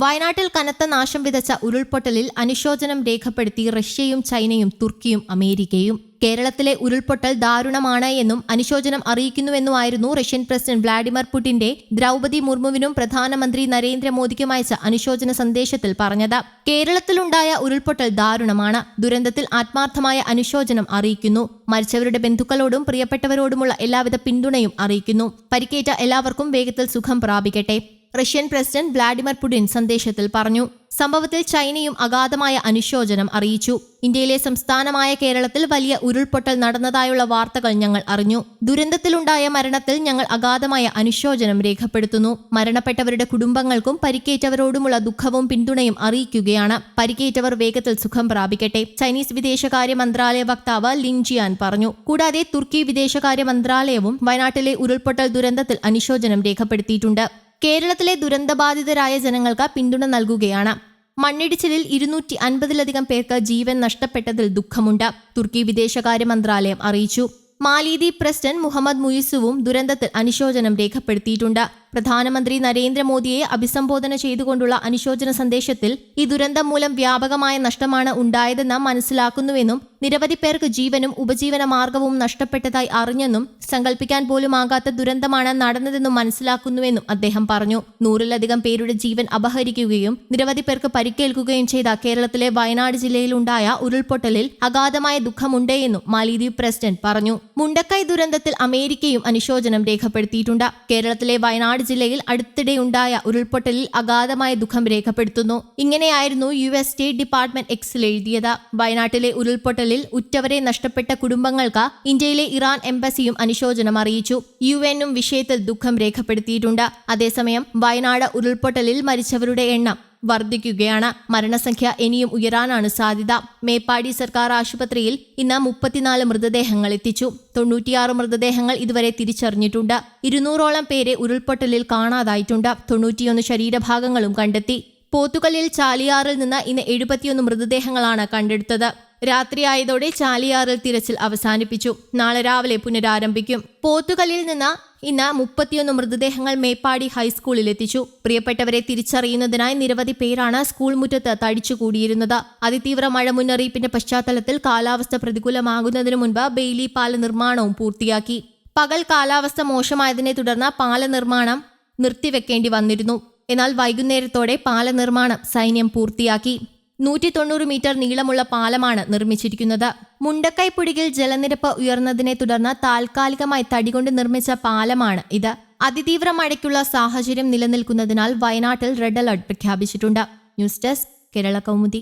വയനാട്ടിൽ കനത്ത നാശം വിതച്ച ഉരുൾപൊട്ടലിൽ അനുശോചനം രേഖപ്പെടുത്തി റഷ്യയും ചൈനയും തുർക്കിയും അമേരിക്കയും. കേരളത്തിലെ ഉരുൾപൊട്ടൽ ദാരുണമാണ് എന്നും അനുശോചനം അറിയിക്കുന്നുവെന്നുമായിരുന്നു റഷ്യൻ പ്രസിഡന്റ് വ്ളാഡിമിർ പുടിന്റെ ദ്രൗപതി മുർമുവിനും പ്രധാനമന്ത്രി നരേന്ദ്രമോദിക്കും അയച്ച അനുശോചന സന്ദേശത്തിൽ പറഞ്ഞത്. കേരളത്തിലുണ്ടായ ഉരുൾപൊട്ടൽ ദാരുണമാണ്. ദുരന്തത്തിൽ ആത്മാർത്ഥമായ അനുശോചനം അറിയിക്കുന്നു. മരിച്ചവരുടെ ബന്ധുക്കളോടും പ്രിയപ്പെട്ടവരോടുമുള്ള എല്ലാവിധ പിന്തുണയും അറിയിക്കുന്നു. പരിക്കേറ്റ എല്ലാവർക്കും വേഗത്തിൽ സുഖം പ്രാപിക്കട്ടെ. റഷ്യൻ പ്രസിഡന്റ് വ്ളാഡിമിർ പുടിൻ സന്ദേശത്തിൽ പറഞ്ഞു. സംഭവത്തിൽ ചൈനയും അഗാധമായ അനുശോചനം അറിയിച്ചു. ഇന്ത്യയിലെ സംസ്ഥാനമായ കേരളത്തിൽ വലിയ ഉരുൾപൊട്ടൽ നടന്നതായുള്ള വാർത്തകൾ ഞങ്ങൾ അറിഞ്ഞു. ദുരന്തത്തിലുണ്ടായ മരണത്തിൽ ഞങ്ങൾ അഗാധമായ അനുശോചനം രേഖപ്പെടുത്തുന്നു. മരണപ്പെട്ടവരുടെ കുടുംബങ്ങൾക്കും പരിക്കേറ്റവരോടുമുള്ള ദുഃഖവും പിന്തുണയും അറിയിക്കുകയാണ്. പരിക്കേറ്റവർ വേഗത്തിൽ സുഖം പ്രാപിക്കട്ടെ ചൈനീസ് വിദേശകാര്യ മന്ത്രാലയ വക്താവ് ലിൻജിയാൻ പറഞ്ഞു. കൂടാതെ തുർക്കി വിദേശകാര്യ മന്ത്രാലയവും വയനാട്ടിലെ ഉരുൾപൊട്ടൽ ദുരന്തത്തിൽ അനുശോചനം രേഖപ്പെടുത്തിയിട്ടുണ്ട്. കേരളത്തിലെ ദുരന്തബാധിതരായ ജനങ്ങൾക്ക് പിന്തുണ നൽകുകയാണ്. മണ്ണിടിച്ചിലിൽ ഇരുന്നൂറ്റി അൻപതിലധികം പേർക്ക് ജീവൻ നഷ്ടപ്പെട്ടതിൽ ദുഃഖമുണ്ട് തുർക്കി വിദേശകാര്യ മന്ത്രാലയം അറിയിച്ചു. മാലിദ്വീപ് പ്രസിഡന്റ് മുഹമ്മദ് മുയിസുവും ദുരന്തത്തിൽ അനുശോചനം രേഖപ്പെടുത്തിയിട്ടുണ്ട്. പ്രധാനമന്ത്രി നരേന്ദ്രമോദിയെ അഭിസംബോധന ചെയ്തുകൊണ്ടുള്ള അനുശോചന സന്ദേശത്തിൽ ഈ ദുരന്തം മൂലം വ്യാപകമായ നഷ്ടമാണ് ഉണ്ടായതെന്ന് മനസ്സിലാക്കുന്നുവെന്നും നിരവധി പേർക്ക് ജീവനും ഉപജീവന മാർഗവും നഷ്ടപ്പെട്ടതായി അറിഞ്ഞെന്നും സങ്കല്പിക്കാൻ പോലും ആകാത്ത ദുരന്തമാണ് നടന്നതെന്നും മനസ്സിലാക്കുന്നുവെന്നും അദ്ദേഹം പറഞ്ഞു. നൂറിലധികം പേരുടെ ജീവൻ അപഹരിക്കുകയും നിരവധി പേർക്ക് പരിക്കേൽക്കുകയും ചെയ്ത കേരളത്തിലെ വയനാട് ജില്ലയിലുണ്ടായ ഉരുൾപൊട്ടലിൽ അഗാധമായ ദുഃഖമുണ്ടേയെന്നും മാലിദ്വീപ് പ്രസിഡന്റ് പറഞ്ഞു. മുണ്ടക്കൈ ദുരന്തത്തിൽ അമേരിക്കയും അനുശോചനം രേഖപ്പെടുത്തിയിട്ടുണ്ട്. കേരളത്തിലെ വയനാട് ജില്ലയിൽ അടുത്തിടെയുണ്ടായ ഉരുൾപൊട്ടലിൽ അഗാധമായ ദുഃഖം രേഖപ്പെടുത്തുന്നു. ഇങ്ങനെയായിരുന്നു യു എസ് സ്റ്റേറ്റ് ഡിപ്പാർട്ട്മെന്റ് എക്സിൽ എഴുതിയത്. വയനാട്ടിലെ ഉരുൾപൊട്ടലിൽ ഉറ്റവരെ നഷ്ടപ്പെട്ട കുടുംബങ്ങൾക്ക് ഇന്ത്യയിലെ ഇറാൻ എംബസിയും അനുശോചനം അറിയിച്ചു. യു എന്നും വിഷയത്തിൽ ദുഃഖം രേഖപ്പെടുത്തിയിട്ടുണ്ട്. അതേസമയം വയനാട് ഉരുൾപൊട്ടലിൽ മരിച്ചവരുടെ എണ്ണം വർദ്ധിക്കുകയാണ്. മരണസംഖ്യ ഇനിയും ഉയരാനാണ് സാധ്യത. മേപ്പാടി സർക്കാർ ആശുപത്രിയിൽ ഇന്ന് മുപ്പത്തിനാല് മൃതദേഹങ്ങൾ എത്തിച്ചു. തൊണ്ണൂറ്റിയാറ് മൃതദേഹങ്ങൾ ഇതുവരെ തിരിച്ചറിഞ്ഞിട്ടുണ്ട്. ഇരുന്നൂറോളം പേരെ ഉരുൾപൊട്ടലിൽ കാണാതായിട്ടുണ്ട്. തൊണ്ണൂറ്റിയൊന്ന് ശരീരഭാഗങ്ങളും കണ്ടെത്തി. പോത്തുകല്ലിൽ ചാലിയാറിൽ നിന്ന് ഇന്ന് എഴുപത്തിയൊന്ന് മൃതദേഹങ്ങളാണ് കണ്ടെടുത്തത്. രാത്രിയായതോടെ ചാലിയാറിൽ തിരച്ചിൽ അവസാനിപ്പിച്ചു. നാളെ രാവിലെ പുനരാരംഭിക്കും. പോത്തുകല്ലിൽ നിന്ന് ഇന്ന് മുപ്പത്തിയൊന്ന് മൃതദേഹങ്ങൾ മേപ്പാടി ഹൈസ്കൂളിൽ എത്തിച്ചു പ്രിയപ്പെട്ടവരെ തിരിച്ചറിയുന്നതിനായി നിരവധി പേരാണ് സ്കൂൾ മുറ്റത്ത് തടിച്ചുകൂടിയിരുന്നത്. അതിതീവ്ര മഴ മുന്നറിയിപ്പിന്റെ പശ്ചാത്തലത്തിൽ കാലാവസ്ഥ പ്രതികൂലമാകുന്നതിനു മുൻപ് ബെയിലി പാല നിർമ്മാണവും പൂർത്തിയാക്കി. പകൽ കാലാവസ്ഥ മോശമായതിനെ തുടർന്ന് പാല നിർമ്മാണം നിർത്തിവെക്കേണ്ടി വന്നിരുന്നു. എന്നാൽ വൈകുന്നേരത്തോടെ പാല നിർമ്മാണം സൈന്യം പൂർത്തിയാക്കി. നൂറ്റി തൊണ്ണൂറ് മീറ്റർ നീളമുള്ള പാലമാണ് നിർമ്മിച്ചിരിക്കുന്നത്. മുണ്ടക്കൈപ്പുടികിൽ ജലനിരപ്പ് ഉയർന്നതിനെ തുടർന്ന് താൽക്കാലികമായി തടികൊണ്ട് നിർമ്മിച്ച പാലമാണ് ഇത്. അതിതീവ്ര മഴയ്ക്കുള്ള സാഹചര്യം നിലനിൽക്കുന്നതിനാൽ വയനാട്ടിൽ റെഡ് അലർട്ട് പ്രഖ്യാപിച്ചിട്ടുണ്ട്. News desk Kerala Kaumudi.